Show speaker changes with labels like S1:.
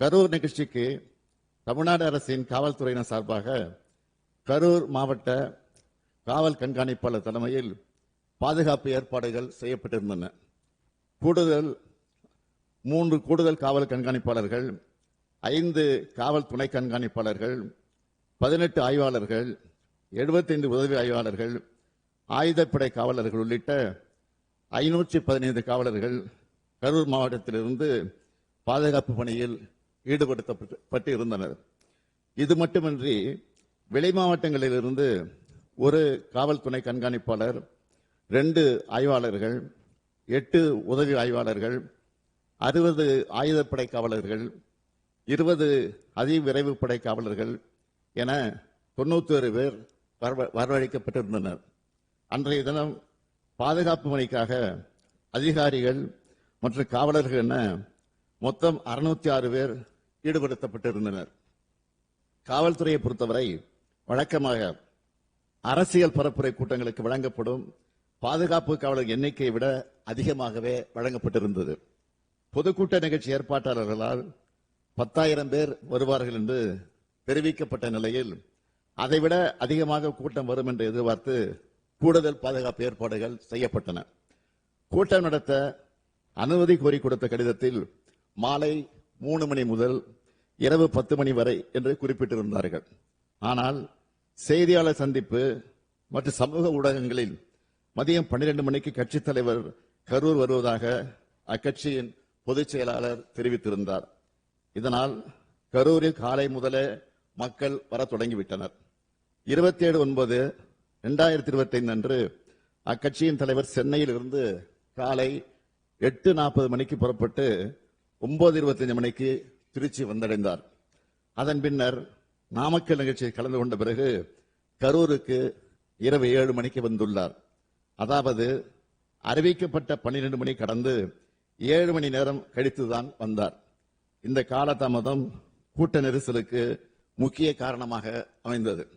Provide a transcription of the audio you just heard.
S1: கரூர் நிகழ்ச்சிக்கு தமிழ்நாடு அரசின் காவல்துறையினர் சார்பாக கரூர் மாவட்ட காவல் கண்காணிப்பாளர் தலைமையில் பாதுகாப்பு ஏற்பாடுகள் செய்யப்பட்டிருந்தன. கூடுதல் மூன்று கூடுதல் காவல் கண்காணிப்பாளர்கள் ஐந்து காவல் துணை கண்காணிப்பாளர்கள் பதினெட்டு ஆய்வாளர்கள் 75 உதவி ஆய்வாளர்கள் ஆயுதப்படை காவலர்கள் உள்ளிட்ட ஐநூற்றி பதினைந்து காவலர்கள் கரூர் மாவட்டத்திலிருந்து பாதுகாப்பு பணியில் ஈடுபடுத்தப்பட்டு இருந்தனர் இது மட்டுமின்றி வெளி மாவட்டங்களிலிருந்து ஒரு காவல்துறை கண்காணிப்பாளர் ரெண்டு ஆய்வாளர்கள் எட்டு உதவி ஆய்வாளர்கள் அறுபது ஆயுதப்படை காவலர்கள் இருபது அதிவிரைவு படை காவலர்கள் என தொண்ணூத்தோரு பேர் வரவ- வரவழைக்கப்பட்டிருந்தனர். அன்றைய தினம் பாதுகாப்பு பணிக்காக அதிகாரிகள் மற்றும் காவலர்கள் என மொத்தம் அறுநூத்தி ஆறு பேர் ஈடுபடுத்தப்பட்டிருந்தனர். காவல்துறையை பொறுத்தவரை வழக்கமாக அரசியல் பரப்புரை கூட்டங்களுக்கு வழங்கப்படும் பாதுகாப்பு காவலர் எண்ணிக்கையை விட அதிகமாகவே வழங்கப்பட்டிருந்தது. பொதுக்கூட்ட நிகழ்ச்சி ஏற்பாட்டாளர்களால் பத்தாயிரம் பேர் வருவார்கள் என்று தெரிவிக்கப்பட்ட நிலையில் அதைவிட அதிகமாக கூட்டம் வரும் என்று எதிர்பார்த்து கூடுதல் பாதுகாப்பு ஏற்பாடுகள் செய்யப்பட்டன. கூட்டம் நடத்த அனுமதி கோரி கொடுத்த கடிதத்தில் மாலை மூணு மணி முதல் இரவு பத்து மணி வரை என்று குறிப்பிட்டிருந்தார்கள். ஆனால் செய்தியாளர் சந்திப்பு மற்றும் சமூக ஊடகங்களில் மதியம் பன்னிரண்டு மணிக்கு கட்சித் தலைவர் கரூர் வருவதாக அக்கட்சியின் பொதுச் செயலாளர் தெரிவித்திருந்தார். இதனால் கரூரில் காலை முதலே மக்கள் வர தொடங்கிவிட்டனர். இருபத்தி ஏழு ஒன்பது இரண்டாயிரத்தி இருபத்தி ஐந்து அன்று அக்கட்சியின் தலைவர் சென்னையில் இருந்து காலை எட்டு நாற்பது மணிக்கு புறப்பட்டு ஒன்பது இருபத்தஞ்சு மணிக்கு திருச்சி வந்தடைந்தார். அதன் பின்னர் நாமக்கல் நிகழ்ச்சியில் கலந்து கொண்ட பிறகு கரூருக்கு இரவு ஏழு மணிக்கு வந்துள்ளார். அதாவது அறிவிக்கப்பட்ட பன்னிரண்டு மணி கடந்து ஏழு மணி நேரம் கழித்துதான் வந்தார். இந்த காலதாமதம் கூட்ட நெரிசலுக்கு முக்கிய காரணமாக அமைந்தது.